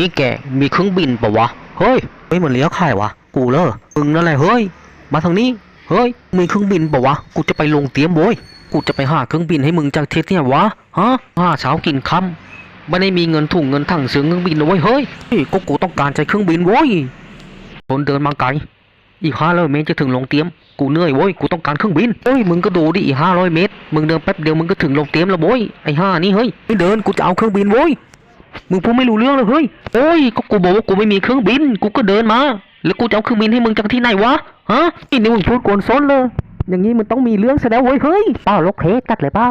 นี่แกมีเครื่องบินปะวะ เฮ้ยเฮ้ยมันเลี้ยวค่วะ กูเลอมึงนั่นแหละเฮ้ย มาทางนี้ เฮ้ย มีเครื่องบินปะวะ กูจะไปลงเตียมโว้ย กูจะไปหาเครื่องบินให้มึงจากเทศเนี่ยวะ ฮะหาเช้ากินค่ำไม่ได้มีเงินถุงเงินถังซื้อเครื่องบินนะเว้ย เฮ้ยก็กูต้องการใช้เครื่องบินโว้ยคนเดินมาไกล อีกห้าร้อยเมตรจะถึงลงเตียม กูเหนื่อยโว้ย กูต้องการเครื่องบิน เฮ้ย มึงก็ดูดิ อีกห้าร้อยเมตร มึงเดินแป๊บเดียวมึงก็ถึงลงเตียมแล้วโว้ย ไอ้ห้านี่เฮ้ย ไม่เดิน กูจะเอาเครื่องบินโว้ย มึงพูดไม่รู้เรื่องเลยเฮ้ยโอ้ยก็กูบอกว่ากูไม่มีเครื่องบิน กูก็เดินมา แล้วกูจะเอาเครื่องบินให้มึงจากที่ไหนวะฮะนี่นี่มึงพูดกวนซ้นเลย อย่างนี้มันต้องมีเรื่องแสดงเว้ยเฮ้ยเปล่าลกเคสตัดเลยเปล่า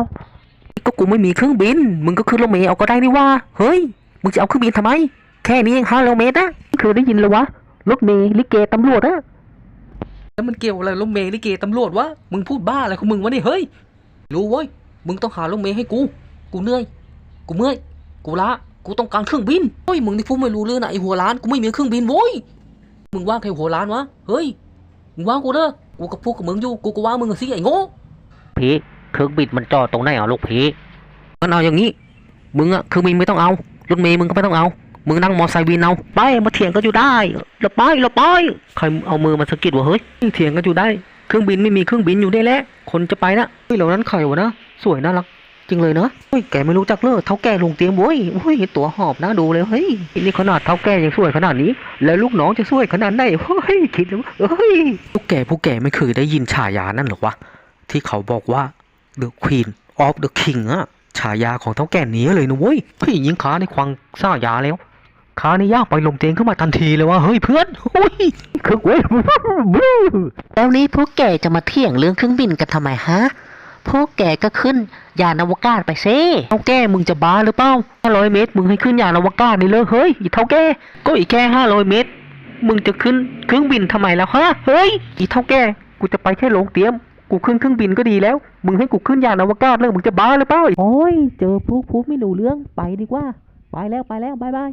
ก็กูไม่มีเครื่องบิน มึงก็ขึ้นรถเมล์เอาก็ได้นี่ว่า เฮ้ย มึงจะเอาเครื่องบินทำไม แค่นี้เองห้าโลเมตรนะเคยได้ยินเลยวะรถเมล์ลิเกตำรวจอะแล้วมันเกี่ยวอะไรรถเมล์ลิเกตำรวจวะ มึงพูดบ้าอะไรของมึงวะนี่เฮ้ย รู้เว้ย มึงต้องหารถเมล์ให้กู กูเหนื่อย กูเมื่อย กูละ กูต้องการเครื่องบินเฮ้ยมึงนี่พูดไม่รู้เรื่องนะไอหัวล้านกูไม่มีเครื่องบินโว้ยมึงว่างใครหัวล้านวะเฮ้ยมึงว่างกูเด้อกูก็พูดกับมึงอยู่กูก็ว่ามึงสิไอ้โง่พีเครื่องบินมันจอดตรงไหนอะลูกพี่งั้นเอาอย่างนี้มึงอะเครื่องบินไม่ต้องเอารถเมย์มึงก็ไม่ต้องเอามึงนั่งมอไซค์วินเอาไปมาเถียงกันอยู่ได้เราไปเราไปใครเอามือมาสะกิดวะเฮ้ยเถียงกันอยู่ได้ เครื่องบินไม่มีเครื่องบินอยู่ได้แล้วคนจะไปนะเฮ้ยเหล่านั้นใครวะนะสวยน่ารัก จริงเลยเนอะเฮ้ยแกไม่รู้จักเลยเท่าแก่ลงเตียงโว้ยเฮ้ยตัวหอบน่าดูเลยเฮ้ยนี่ขนาดเท่าแก่ยังสวยขนาดนี้ แล้วลูกน้องจะสวยขนาดไหนเฮ้ยคิดแล้วเฮ้ยพวกแกพวกแกไม่เคยได้ยินฉายานั่นหรอวะที่เขาบอกว่า The Queen of the King อะฉายาของเท่าแก่นี้เลยนะเว้ยเฮ้ยยิงขาในควางซ่ายาแล้วขานี่ยากไปลมเตียงขึ้นมาทันทีเลยว่าเฮ้ยเพื่อนเฮ้ยคือเว้ยแล้วนี่พวกแกจะมาเถียงเรื่องเครื่องบินกันทำไมฮะ พวกแกก็ขึ้นยานอวกาศไปซิเท่าแก่มึงจะบ้าหรือเปล่าห้าร้อยเมตร มึงให้ขึ้นยานอวกาศนี่เลยเฮ้ยอีเท่าแก่ก็อีกแค่ห้าร้อยเมตร มึงจะขึ้นเครื่องบินทำไมแล้วฮะเฮ้ยอีเท่าแก่กูจะไปแค่โรงเตรียมกูขึ้นเครื่องบินก็ดีแล้ว มึงให้กูขึ้นยานอวกาศเลยมึงจะบ้าหรือเปล่าโอ้ยเจอพวกพูดไม่รู้เรื่องไปดีกว่า ไปแล้วไปแล้วบายบาย